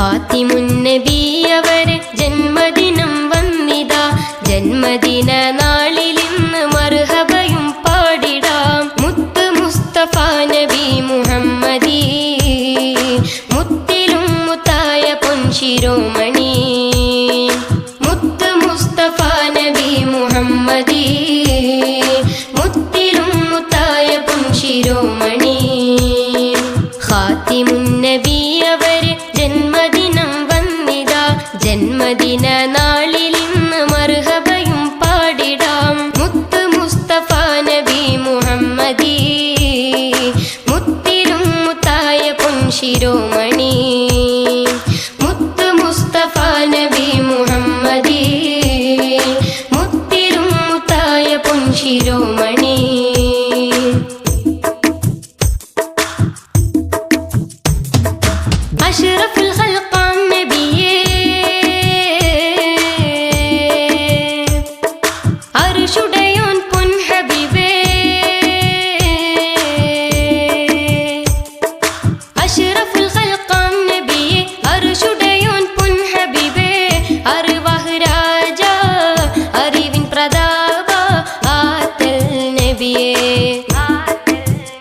ഹാത്തിമുന്നബിയവരെ ജന്മദിനം വന്നിതാ. ജന്മദിന നാളിൽ ഇന്ന് മർഹബയും പാടിടാം. മുത്ത് മുസ്തഫ നബി മുഹമ്മദി. മുത്തിലും മുത്തായ പൊൻശിരോമണി മുത്ത് മുസ്തഫ നബി മുഹമ്മദി. മുത്തിലും മുത്തായ പൊൻശിരോമണി ഹാത്തിമുന്നബിയവരെ ഇന്ന് മർഹബയും പാടിടാം. മുത്ത് മുസ്തഫ നബി മുഹമ്മദി. മുത്തിലും മുത്തായ പൊൻശിരോമണി മുത്ത് മുസ്തഫ നബി മുഹമ്മദി. മുത്തിലും മുത്തായ പൊൻശിരോമണി അഷ്റഫുൽ ഖൽഖാം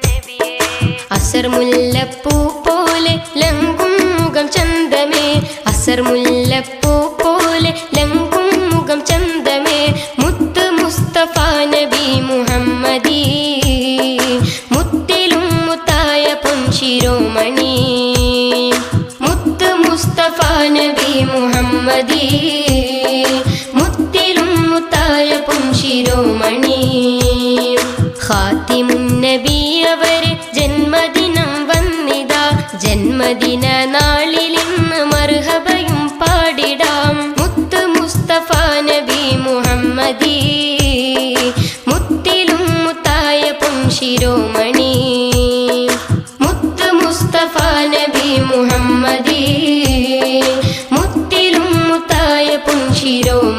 നബിയേ അസർ മുല്ലപ്പൂ പോലെ ലങ്കും മുഖം ചന്തമേ അസർ മുല്ലപ്പൂ പോലെ ലങ്കും മുഖം ചന്തമേ മുത്ത് മുസ്തഫ നബി മുഹമ്മദി. മുത്തിലും മുത്തായ പൊൻശിരോമണി മുത്ത് മുസ്തഫ നബി മുഹമ്മദി. ഹാത്തിമുന്നബി അവരെ ജന്മദിനം വന്നിതാ. ജന്മദിന നാളിൽ ഇന്ന് മർഹബയും പാടിടാം. മുത്ത് മുസ്തഫ നബി മുഹമ്മദി. മുത്തിലും മുത്തായ പൊൻശിരോമണി മുത്ത് മുസ്തഫ നബി മുഹമ്മദി. മുത്തിലും മുത്തായ പൊൻശിരോമണി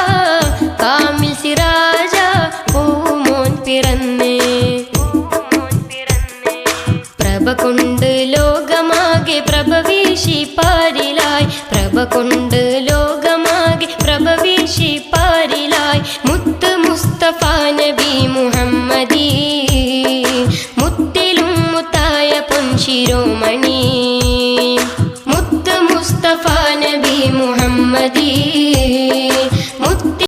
കൃപ കൊണ്ട് ലോകമാകെ പ്രഭവീഷി പാരിലായി. മുത്ത് മുസ്തഫ നബി മുഹമ്മദി. മുത്തിലും മുത്തായ പൊൻശിരോമണി മുത്ത് മുസ്തഫ നബി മുഹമ്മദീ.